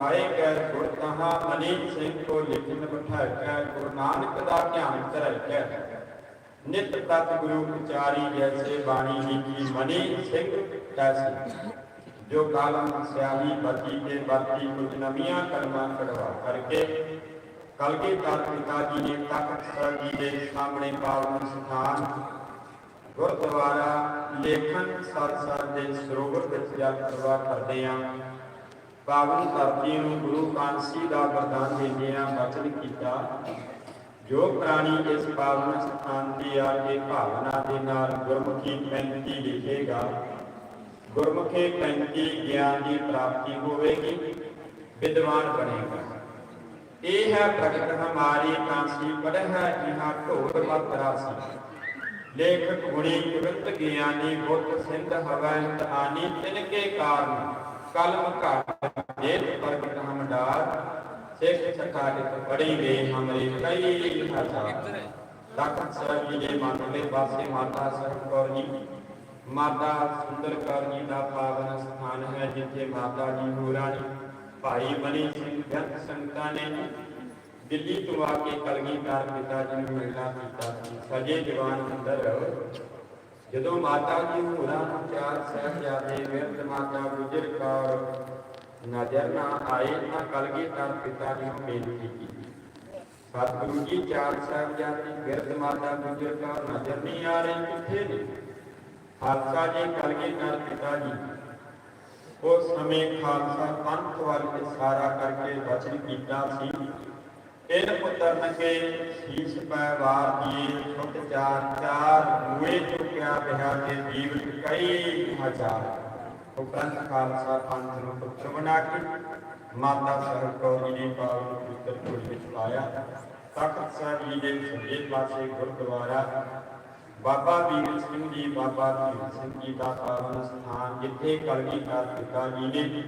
ਆਏ ਕੈ ਗੁਰ ਕਹਾ ਮਨੀ ਸਿੰਘ ਕੋ ਲਿਖਨ ਬਿਠਾਇ ਕੈ ਗੁਰੂ ਨਾਨਕ ਦਾ ਧਿਆਨ ਧਰੈ ਕੈ ਨਿਤ ਤਤ ਗੁਰੂ ਵਿਚਾਰੀ ਜੈਸੇ ਬਾਣੀ ਲਿਖੀ ਮਨੀ ਸਿੰਘ ਕੈਸੀ ਜੋ ਕਾਲਮ ਸਿਆਹੀ ਬਤੀ ਕੇ ਬਤੀ ਕੁਝ ਨਵੀਆਂ ਕਰਮਾਂ ਕਢਵਾ ਕਰਕੇ ਕਲਗੀ ਦਰ ਪਿਤਾ ਜੀ ਨੇ ਤਖਤ ਸਾਹਿਬ ਜੀ ਦੇ ਸਾਹਮਣੇ ਪਾਵਨ ਸਥਾਨ, ਗੁਰਦੁਆਰਾ, ਲੇਖਨ ਸਰਸਰ ਦੇ ਸਰੋਵਰ ਵਿੱਚ ਜਲ ਪ੍ਰਵਾਹ ਕਰਦੇ ਆਂ ਪਾਵਨ ਧਰਤੀ ਨੂੰ ਗੁਰੂ ਕਾਂਸੀ ਦਾ ਵਰਦਾਨ ਦਿੰਦਿਆਂ ਬਚਨ ਕੀਤਾ, ਜੋ ਪ੍ਰਾਣੀ ਇਸ ਪਾਵਨ ਸਥਾਨ ਤੇ ਆ ਕੇ ਭਾਵਨਾ ਦੇ ਨਾਲ ਗੁਰਮੁਖੀ ਪੈਂਤੀ ਲਿਖੇਗਾ, ਗੁਰਮੁਖੇ ਪੈਂਤੀ ਗਿਆਨ ਦੀ ਪ੍ਰਾਪਤੀ ਹੋਵੇਗੀ, ਵਿਦਵਾਨ ਬਣੇਗਾ। ਇਹ ਹੈ ਪ੍ਰਗਟ ਹਮਾਰੀ ਕਾਂਸੀ ਪੜ੍ਹ ਜਿਹਾ ਢੋਲ ਮਤ ਰਾਸੀ ਲੇਖਕ ਗੁਣੀ ਤੁਰੰਤ ਗਿਆਨੀ ਬੁੱਧ ਸਿੰਧ ਹਵੰਤ ਆਨੀ ਤਿਨ ਕੇ ਕਾਰਨ ਕਲਮ ਘਾਟ ਜੇਤ ਪ੍ਰਗਟ ਹਮਡਾਰ ਸਿੱਖ ਸਕਾਲਿਤ ਪੜੀ ਗਏ ਹਮਰੇ ਕਈ ਹਜ਼ਾਰ ਤਖਤ ਸਾਹਿਬ ਜੀ ਦੇ ਮੰਨਲੇ ਪਾਸੇ ਮਾਤਾ ਸਾਹਿਬ ਕੌਰ ਜੀ। ਮਾਤਾ ਸੁੰਦਰ ਕੌਰ ਜੀ ਦਾ ਪਾਵਨ ਸਥਾਨ ਹੈ ਜਿੱਥੇ ਮਾਤਾ ਜੀ ਹੋਰਾਂ ਨੇ ਭਾਈ ਮਨੀ ਸਿੰਘ ਜਨ ਸੰਗਤਾਂ ਨੇ ਦਿੱਲੀ ਤੋਂ ਆ ਕੇ ਕਲਗੀਧਰ ਪਿਤਾ ਜੀ ਨੂੰ ਮਿਲਣਾ ਕੀਤਾ ਸੀ। ਸਜੇ ਜਵਾਨ ਅੰਦਰ ਜਦੋਂ ਮਾਤਾ ਜੀ ਹੋਰਾਂ ਚਾਰ ਸਾਹਿਬਜ਼ਾਦੇ ਵਿਰਧ ਮਾਤਾ ਗੁਜਰ ਕੌਰ ਨਜ਼ਰ ਨਾ ਆਏ ਤਾਂ ਕਲਗੀਧਰ ਪਿਤਾ ਜੀ ਬੇਨਤੀ ਕੀਤੀ। ਸਤਿਗੁਰੂ ਜੀ ਚਾਰ ਸਾਹਿਬਜ਼ਾਦੇ ਵਿਰਧ ਮਾਤਾ ਗੁਜਰ ਕੌਰ ਨਜ਼ਰ ਨਹੀਂ ਆ ਰਹੀ, ਕਿੱਥੇ ਨੇ? ਖਾਲਸਾ ਜੀ, ਕਲਗੀਧਰ ਪਿਤਾ ਜੀ। ਉਸ ਸਮੇਂ ਖਾਲਸਾ ਪੰਥ ਵੱਲ ਇਸ਼ਾਰਾ ਕਰਕੇ ਵਚਨ ਕੀਤਾ ਸੀ। ਇਹ ਪੁੱਤਰ ਨਕੇ ਸੀਸ ਪੈ ਵਾਰ ਛੁੱਟ ਚਾਰ ਚਾਰ ਮੂਏ ਚੁੱਕਿਆ ਬਿਹਾ ਕੇ ਜੀਵਨ ਕਈ ਹਜ਼ਾਰ ਉਪਰੰਤ ਖਾਲਸਾ ਪੰਥ ਨੂੰ ਪੁੱਤਰ ਬਣਾ ਕੇ, ਮਾਤਾ ਸਾਹਿਬ ਕੌਰ ਜੀ ਦੀ ਪਾਵਨ ਪੁੱਤਰ ਕੋਲ ਵਿੱਚ ਪਾਇਆ। ਤਖਤ ਸਾਹਿਬ ਜੀ ਦੇ ਸੱਜੇ ਪਾਸੇ ਗੁਰਦੁਆਰਾ, ਬਾਬਾ ਵੀਰ ਸਿੰਘ ਜੀ, ਬਾਬਾ ਵੀਰ ਸਿੰਘ ਜੀ ਦਾ ਪਾਵਨ ਸਥਾਨ, ਜਿੱਥੇ ਕਲਗੀਧਰ ਪਿਤਾ ਜੀ ਨੇ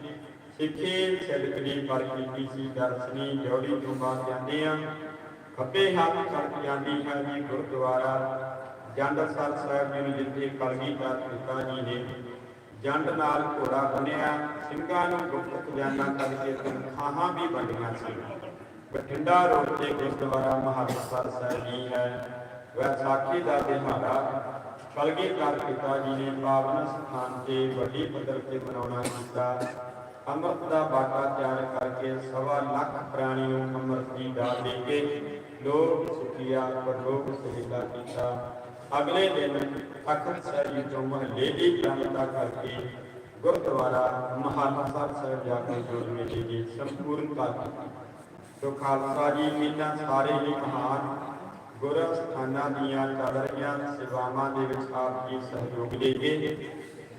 ਸਿੱਖੇ ਸਿਦਕ ਦੀ ਪਰ ਕੀਤੀ ਸੀ ਦਰਸ਼ਨੀ ਜੋੜੀ ਤੋਂ ਜਾਂਦੇ ਆ ਖੱਬੇ ਹੱਥ ਸੜਕ ਜਾਂਦੀ ਹੈ ਜੀ ਗੁਰਦੁਆਰਾ। ਜੰਡਸਰ ਸਾਹਿਬ ਜੀ ਨੂੰ ਜਿੱਥੇ ਕਲਗੀਧਰ ਪਿਤਾ ਜੀ ਨੇ ਜੰਡ ਨਾਲ ਘੋੜਾ ਬਣਿਆ ਸਿੰਘਾਂ ਨੂੰ ਗੁਪਤ ਖਜ਼ਾਨਾ ਕਰਕੇ ਤਨਖਾਹਾਂ ਵੀ ਵੰਡੀਆਂ ਸੀ। ਬਠਿੰਡਾ ਰੋਡ ਤੇ ਗੁਰਦੁਆਰਾ ਮਹਾਰਾਜ ਸਾਹਿਬ ਜੀ ਹੈ। ਵਿਸਾਖੀ ਦਾ ਦਿਹਾੜਾ ਕਲਗੀਧਰ ਪਿਤਾ ਜੀ ਨੇ ਪਾਵਨ ਸਥਾਨ ਤੇ ਵੱਡੀ ਪੱਧਰ ਤੇ ਮਨਾਉਣਾ ਕੀਤਾ। ਅੰਮ੍ਰਿਤ ਦਾ ਬਾਟਾ ਤਿਆਰ ਕਰਕੇ ਸਵਾ ਲੱਖ ਪ੍ਰਾਣੀ ਨੂੰ ਅੰਮ੍ਰਿਤ ਦੀ ਦਾਤ ਦੇ ਕੇ ਲੋਕ ਸੁਖੀਆ, ਪਰਲੋਕ ਸੁਹਿਲਾ ਕੀਤਾ। ਅਗਲੇ ਦਿਨ ਤਖਤ ਸਾਹਿਬ ਤੋਂ ਮਹੱਲੇ ਦੀ ਪ੍ਰਾਪਤਾ ਕਰਕੇ ਗੁਰਦੁਆਰਾ ਮਹਾਨਸਾ ਸਾਹਿਬ ਜਾ ਕੇ ਜੋੜ ਮੇਲੇ ਦੀ ਸੰਪੂਰਨਤਾ ਕੀਤੀ। ਸੋ ਖਾਲਸਾ ਜੀ ਇਹਨਾਂ ਸਾਰੇ ਹੀ ਮਹਾਨ ਗੁਰ ਸਥਾਨਾਂ ਦੀਆਂ ਚੱਲ ਰਹੀਆਂ ਸੇਵਾਵਾਂ ਦੇ ਵਿੱਚ ਆਪ ਜੀ ਸਹਿਯੋਗ ਦੇ ਕੇ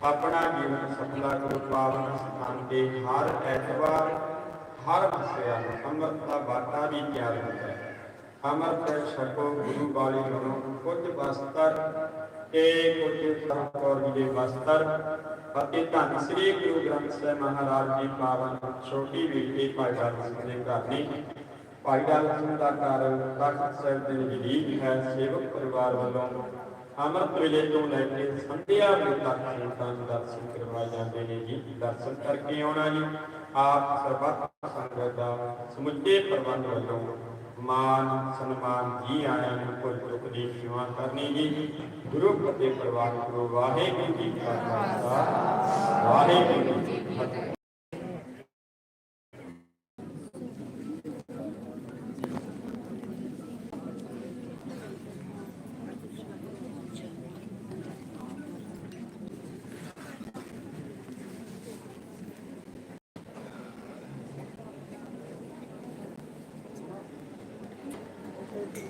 ਆਪਣਾ ਜੀਵਨ ਸਫਲਾ ਕਰੋ ਪਾਵਨ ਸਥਾਨ ਤੇ ਹਰ ਐਤਵਾਰ, ਹਰ ਮਸਿਆ ਅੰਮ੍ਰਿਤ ਦਾ ਬਾਟਾ ਵੀ ਤਿਆਰ ਹੁੰਦਾ ਹੈ। ਅੰਮ੍ਰਿਤ ਛਕੋ ਗੁਰੂ ਬਾਣੀ ਨੂੰ, ਕੁਝ ਬਸਤਰ ਤੇ ਕੁਝ ਸਰਕੌਰ ਜੀ ਦੇ ਬਸਤਰ। ਅਤੇ ਧੰਨ ਸ੍ਰੀ ਗੁਰੂ ਗ੍ਰੰਥ ਸਾਹਿਬ ਮਹਾਰਾਜ ਜੀ ਪਾਵਨ ਛੋਟੀ ਬੇਟੀ ਭਾਈ ਲਾਲ ਸਿੰਘ ਦੇ ਘਰ ਨੇ ਭਾਈ ਲਾਲ ਸਿੰਘ ਦਾ ਘਰ ਤਖਤ ਸਾਹਿਬ ਦੇ ਨਜ਼ਦੀਕ ਹੈ, ਸੇਵਕ ਪਰਿਵਾਰ ਵੱਲੋਂ ਅੰਮ੍ਰਿਤ ਵੇਲੇ ਤੋਂ ਲੈ ਕੇ ਸੰਧਿਆ ਵੇਲੇ ਤੱਕ ਸੰਤਾਂ ਨੂੰ ਦਰਸ਼ਨ ਕਰਵਾਏ ਜਾਂਦੇ ਨੇ ਜੀ। ਦਰਸ਼ਨ ਕਰਕੇ ਆਉਣਾ ਜੀ। ਆਪ ਸਰਬੱਤ ਸੰਗਤ ਦਾ ਸਮੁੱਚੇ ਪ੍ਰਬੰਧ ਵੱਲੋਂ ਮਾਨ, ਸਨਮਾਨ ਜੀ ਆਇਆਂ ਨੂੰ ਕੋਈ ਚੁੱਕ ਦੀ ਸੇਵਾ ਕਰਨੀ ਜੀ। ਗੁਰੂ ਫਤਿਹ ਪ੍ਰਵਾਨ ਕਰੋ ਵਾਹਿਗੁਰੂ ਜੀ ਕਾ ਖਾਲਸਾ। ਵਾਹਿਗੁਰੂ ਜੀ ਕੀ ਫਤਿਹ।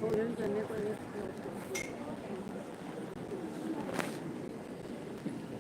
我原本没怀疑有